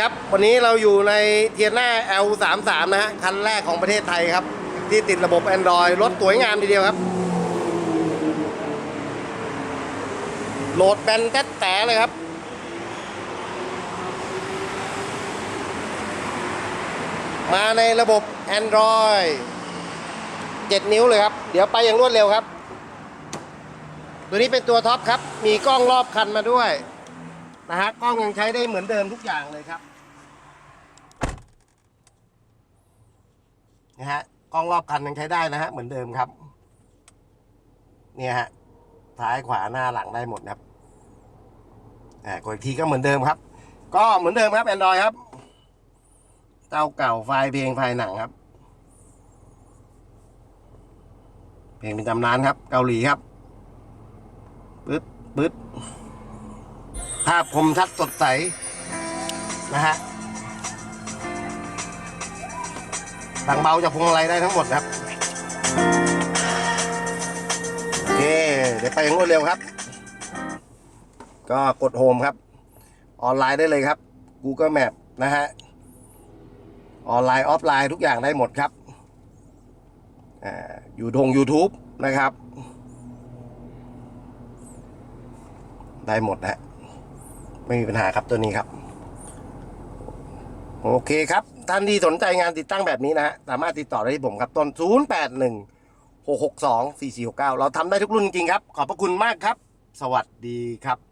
ครับวันนี้เราอยู่ในเทียน่า L33 นะฮะ คันแรกของประเทศไทยครับ ที่ติดระบบ Android รถสวยงามทีเดียวครับ โหลดแบนแต๊แต่เลยครับ มาในระบบ Android 7 นิ้วเลยครับ เดี๋ยวไปอย่างรวดเร็วครับ ตัวนี้เป็นตัวท็อปครับ มีกล้องรอบคันมาด้วย นะฮะกล้องยังใช้ได้เหมือนเดิมทุกอย่างเลยครับนะฮะกล้องรอบคันยังใช้ได้นะฮะเหมือนเดิมครับ เนี่ยฮะซ้ายขวาหน้าหลังได้หมดนะครับอ่ากดอีกทีก็เหมือนเดิมครับ ก็เหมือนเดิมครับ Android ครับเจ้าเก่าไฟล์เพลงไฟล์หนังครับ เพลงเป็นตำนานครับ เกาหลีครับปึ๊ดปึ๊ด ภาพคมชัดสดใสนะฮะดังเบาจากพวงมาลัยได้ทั้งหมดครับโอเคเดี๋ยวไปอย่างรวดเร็วครับ ก็กดโฮมครับ ออนไลน์ได้เลยครับ Google Map นะฮะออนไลน์ออฟไลน์ทุกอย่างได้หมดครับอยู่ทง YouTube นะครับ ได้หมดนะ ไม่มีปัญหาครับตัวนี้ครับ โอเคครับ ท่านที่สนใจงานติดตั้งแบบนี้นะฮะสามารถติดต่อได้ที่ผมครับต้น 0 8 1 6 6 2 4 4 6 9 เราทำได้ทุกรุ่นจริงครับ ขอบพระคุณมากครับ สวัสดีครับ